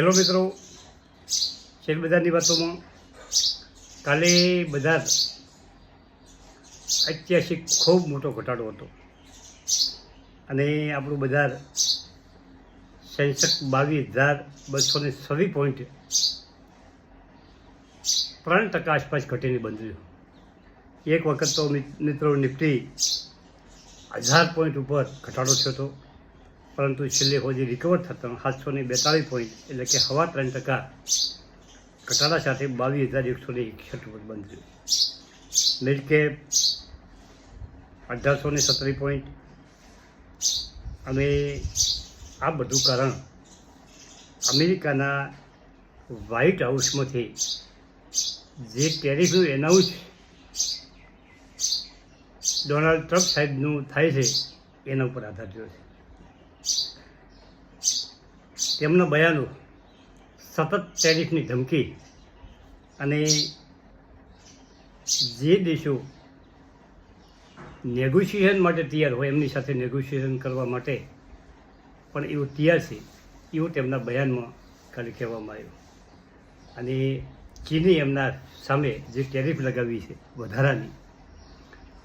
Hello મિત્રો શેરબજારની વાતોમાં કાલે બજાર ઐતિહાસિક ખૂબ મોટો ઘટાડો હતો. અને આપણું બજાર સેન્સેક્સ બાવીસ હજાર બસો ને છવ્વીસ પોઈન્ટ ત્રણ ટકા આસપાસ ઘટીને બંધ એક વખત તો મિત્રો, નિફ્ટી હજાર પોઈન્ટ ઉપર ઘટાડો થયો હતો. પરંતુ છેલ્લે હોજી રિકવર થતાં સાતસો ને બેતાળીસ પોઈન્ટ એટલે કે હવા ત્રણ ટકા ઘટાડા સાથે બાવીસ હજાર એકસો ને એકસઠ ઉપર બંધ થયું મિડ કેપ અઢારસો ને સત્તરી પોઈન્ટ અને આ બધું કારણ અમેરિકાના વ્હાઇટ હાઉસમાંથી જે ટેરિફનું એનાઉન્સ ડોનાલ્ડ ટ્રમ્પ સાહેબનું થાય છે, એના ઉપર આધાર રહ્યો છે. તેમના બયાનો સતત ટેરિફની ધમકી અને જે દેશો નેગોશિએશન માટે તૈયાર હોય એમની સાથે નેગોશિએશન કરવા માટે પણ એવું તૈયાર છે, એવું તેમના બયાનમાં ખાલી કહેવામાં આવ્યું. અને ચીને એમના સામે જે ટેરિફ લગાવી છે વધારાની,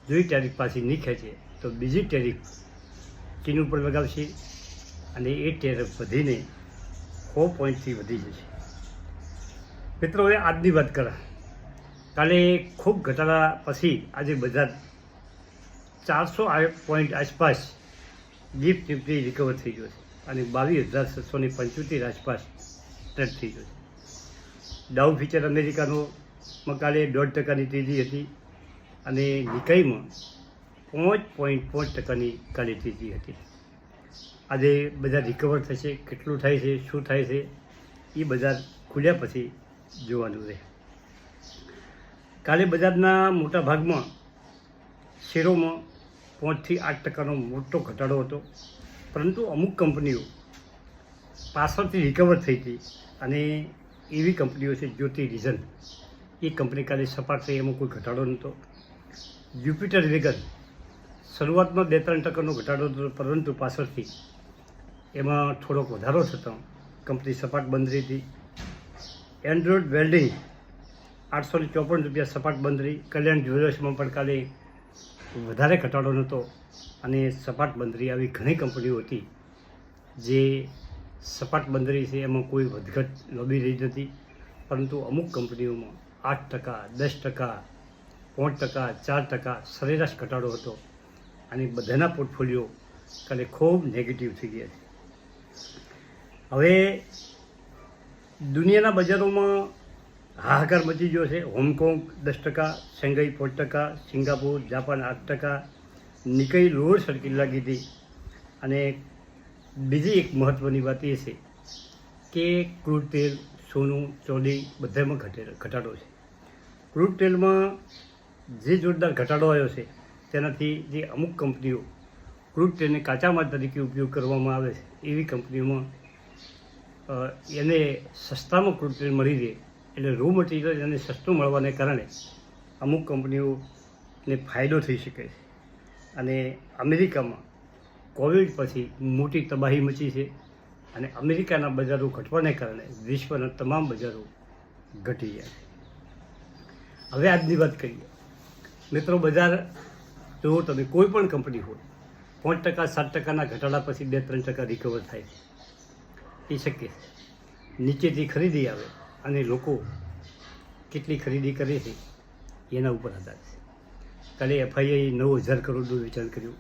જો એ ટેરિફ પાછી નહીં ખેંચે, તો બીજી ટેરિફ ચીન ઉપર લગાવશે અને એ ટેરિફ વધીને સો પોઈન્ટથી વધી જશે. મિત્રો, હવે આજની વાત કરા. કાલે ખૂબ ઘટાડા પછી આજે બજાર ચારસો પોઈન્ટ આસપાસ ડીપ નિફ્ટી રિકવર થઈ ગયો છે અને બાવીસ હજાર છસોની પંચોતેર આસપાસ ટ્રેડ થઈ ગયો છે. ડાઉ ફીચર અમેરિકાનો કાલે દોઢ ટકાની તેજી હતી અને નિકાઈમાં પાંચ પોઈન્ટ પાંચ ટકાની કાલે તેજી હતી. આજે બજાર રિકવર થશે, કેટલું થાય છે, શું થાય છે, એ બજાર ખુલ્યા પછી જોવાનું રહે. કાલે બજારના મોટા ભાગમાં શેરોમાં પાંચથી આઠ ટકાનો મોટો ઘટાડો હતો, પરંતુ અમુક કંપનીઓ પાછળથી રિકવર થઈ હતી અને એવી કંપનીઓ છે જ્યોતિ રીઝન. એ કંપની કાલે સપાટ થઈ, એમાં કોઈ ઘટાડો નહોતો. જ્યુપિટર વેગન શરૂઆતમાં બે ત્રણ ટકાનો ઘટાડો હતો, પરંતુ પાછળથી એમાં થોડોક વધારો થતો. કંપની સપાટ બંધ હતી. એન્ડ્રોઇડ વેલ્ડિંગ આઠસો ને ચોપન રૂપિયા સપાટ બંધ રહી. કલ્યાણ જ્વેલર્સમાં પણ કાલે વધારે ઘટાડો નહોતો અને સપાટ બંદરી આવી ઘણી કંપનીઓ હતી જે સપાટ બંદરી છે. એમાં કોઈ વધઘટ લોબી રહી નથી. પરંતુ અમુક કંપનીઓમાં આઠ ટકા, દસ ટકા, પાંચ ટકા, ચાર ટકા સરેરાશ ઘટાડો હતો. અને બધાના પોર્ટફોલિયો કાલે ખૂબ નેગેટિવ થઈ ગયા છે. હવે દુનિયાના બજારોમાં હાહાકાર મચી ગયો છે. હોંગકોંગ દસ ટકા, શંઘાઈ પાંચ ટકા, સિંગાપુર, જાપાન આઠ ટકા, નિકઈ લોઅર સર્કિટ લાગી હતી. અને બીજી એક મહત્ત્વની વાત એ છે કે ક્રૂડ તેલ, સોનું, ચોલી બધામાં ઘટે, ઘટાડો છે. ક્રૂડ તેલમાં જે જોરદાર ઘટાડો આવ્યો છે, તેનાથી જે અમુક કંપનીઓ ક્રૂડ તેને કાચા માલ તરીકે ઉપયોગ કરવામાં આવે છે એવી કંપનીઓમાં એને સસ્તામાં ક્રૂડ તેલ મળી રહે એટલે રો મટીરિયલ એને સસ્તું મળવાને કારણે અમુક કંપનીઓને ફાયદો થઈ શકે છે. અને અમેરિકામાં કોવિડ પછી મોટી તબાહી મચી છે અને અમેરિકાના બજારો ઘટવાને કારણે વિશ્વના તમામ બજારો ઘટી ગયા છે. હવે આજની વાત કરીએ. મિત્રો, બજાર, જો તમે કોઈ પણ કંપની હોય પાંચ ટકા, સાત ટકાના ઘટાડા પછી બે ત્રણ ટકા રિકવર થાય એ શક્ય નીચેથી ખરીદી આવે અને લોકો કેટલી ખરીદી કરે છે, એના ઉપર આધાર છે. કાલે એફઆઈઆઈ નવ હજાર કરોડનું વેચાણ કર્યું.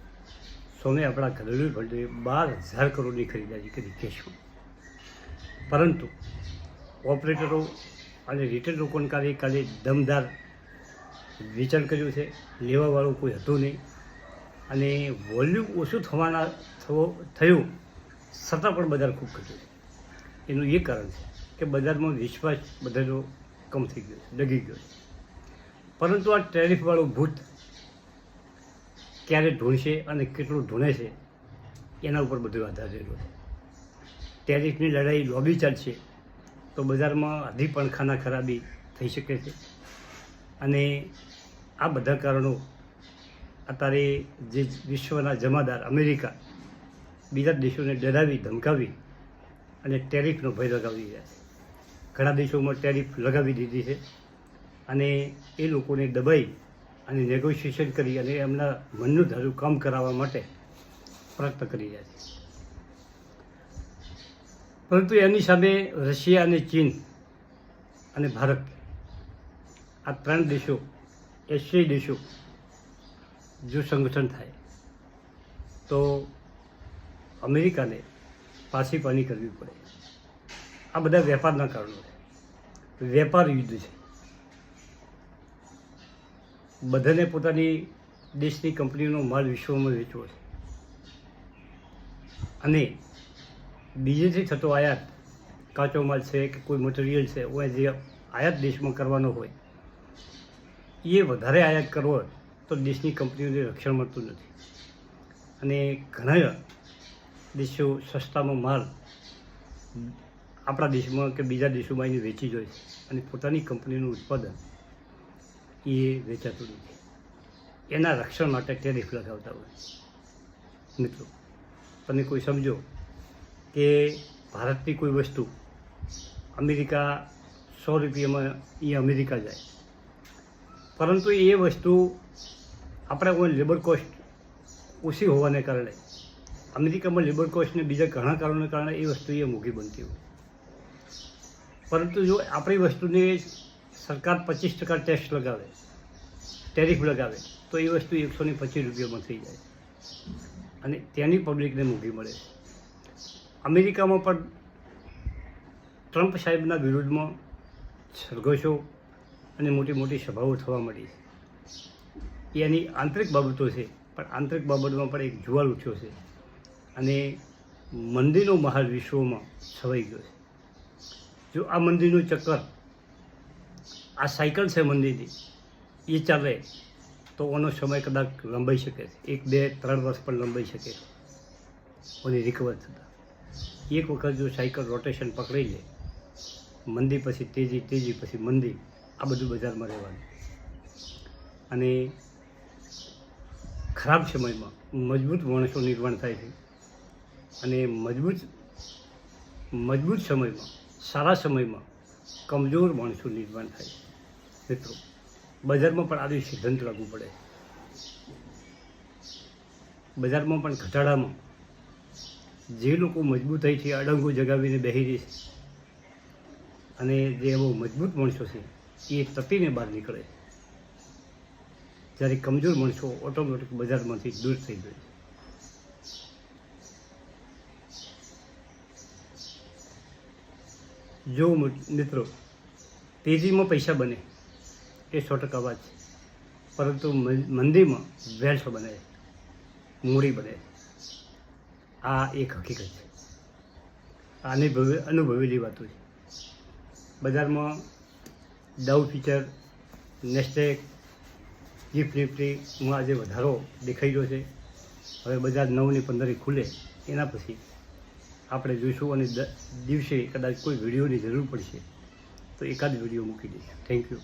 સોમે આપણા ઘરેલું ફંડે બાર હજાર કરોડની ખરીદારી કરી કેશમાં પરંતુ ઓપરેટરો અને રિટેલ રોકાણકારે કાલે દમદાર વેચાણ કર્યું છે. લેવાવાળું કોઈ હતું નહીં. અને વોલ્યુમ ઓછું થવાના થવો, થયું, છતાં પણ બજાર ખૂબ ઘટ્યું એનું એ કારણ છે કે બજારમાં વિશ્વાસ બધાનો કમ થઈ ગયો ડગી ગયો પરંતુ આ ટેરિફવાળું ભૂત ક્યારે ઢૂંઢશે અને કેટલું ઢૂંઢે છે, એના ઉપર બધું આધાર રહેલો છે. ટેરિફની લડાઈ લોબી ચાલશે તો બજારમાં હજી પણ ખાના ખરાબી થઈ શકે છે. અને આ બધા કારણો અત્યારે જે વિશ્વના જમાદાર અમેરિકા, બીજા દેશોને ડરાવી, ધમકાવી અને ટેરિફનો ભય લગાવી રહ્યા છે. ઘણા દેશોમાં ટેરિફ લગાવી દીધી છે અને એ લોકોને દબાઈ અને નેગોશિએશન કરી અને એમના મનનું ધારું કામ કરાવવા માટે પ્રયત્ન કરી રહ્યા છે. પરંતુ એની સામે રશિયા અને ચીન અને ભારત આ ત્રણ દેશો, એશિયાઈ દેશો જો સંગઠન થાય, તો અમેરિકાને પાછી પાની કરવી પડે. આ બધા વેપારના કારણો છે. વેપાર યુદ્ધ છે. બધાને પોતાની દેશની કંપનીનો માલ વિશ્વમાં વેચવો છે. અને બીજેથી થતો આયાત, કાચો માલ છે કે કોઈ મટીરિયલ છે જે આયાત દેશમાં કરવાનો હોય, એ વધારે આયાત કરવો તો દેશની કંપનીઓને રક્ષણ મળતું નથી. અને ઘણા દેશો સસ્તામાં માલ આપણા દેશમાં કે બીજા દેશોમાં એને વેચી જોઈએ અને પોતાની કંપનીનું ઉત્પાદન એ વેચાતું નથી. એના રક્ષણ માટે ટેરિફ લગાવતા હોય મિત્રો, તમે કોઈ સમજો કે ભારતની કોઈ વસ્તુ અમેરિકા સો રૂપિયામાં એ અમેરિકા જાય. પરંતુ એ વસ્તુ આપણે કોઈ લેબર કોસ્ટ ઓછી હોવાને કારણે, અમેરિકામાં લેબર કોસ્ટને બીજા ઘણા કારણોને કારણે એ વસ્તુ એ મોંઘી બનતી હોય. પરંતુ જો આપણી વસ્તુને સરકાર પચીસ ટકા ટેક્સ લગાવે ટેરિફ લગાવે, તો એ વસ્તુ એકસો ને પચીસ રૂપિયામાં થઈ જાય. અને ત્યાંની પબ્લિકને મોંઘી મળે. અમેરિકામાં પણ ટ્રમ્પ સાહેબના વિરુદ્ધમાં સરઘસો અને મોટી મોટી સભાઓ થવા મળી છે. એની આંતરિક બાબતો છે, પણ આંતરિક બાબતમાં પણ એક જુવાલ ઉઠ્યો છે અને મંદિરનો મહાલ વિશ્વમાં છવાઈ ગયો છે. જો આ મંદિરનું ચક્કર, આ સાયકલ છે મંદિરની, એ ચાલે તો એનો સમય કદાચ લંબાઈ શકે છે એક, બે, ત્રણ વર્ષ પણ લંબાઈ શકે છે ઓની રિકવર થતાં. એક વખત જો સાયકલ રોટેશન પકડી લે મંદી પછી તેજી તેજી પછી મંદી આ બધું બજારમાં રહેવાનું. અને ખરાબ સમયમાં મજબૂત માણસો નિર્માણ થાય છે. અને મજબૂત મજબૂત સમયમાં, સારા સમયમાં કમજોર માણસો નિર્માણ થાય છે. મિત્રો, બજારમાં પણ આવી સિદ્ધાંત લાગુ પડે બજારમાં પણ ઘટાડામાં જે લોકો મજબૂતાઈથી અડંગો જગાવીને બેસી રહી છે. અને જે એવો મજબૂત માણસો છે, એ તપીને બહાર નીકળે છે. જ્યારે કમજોર માણસો ઓટોમેટિક બજારમાંથી દૂર થઈ જાય. જો મિત્રો, તેજીમાં પૈસા બને, એ સો ટકા વાત છે. પરંતુ મંદીમાં વેલ્થ બને, મૂડી બને. આ એક હકીકત છે. આની અનુભવે અનુભવેલી વાતો છે. બજારમાં ડાઉ ફીચર નેસ્ટેક ગિફ્ટ નિફ્ટીમાં આજે વધારો દેખાઈ રહ્યો છે. હવે બજાર નવની પંદરે ખુલે, એના પછી આપણે જોઈશું અને દિવસે કદાચ કોઈ વિડીયોની જરૂર પડશે, તો એકાદ વીડિયો મૂકી દઈએ થેન્ક યુ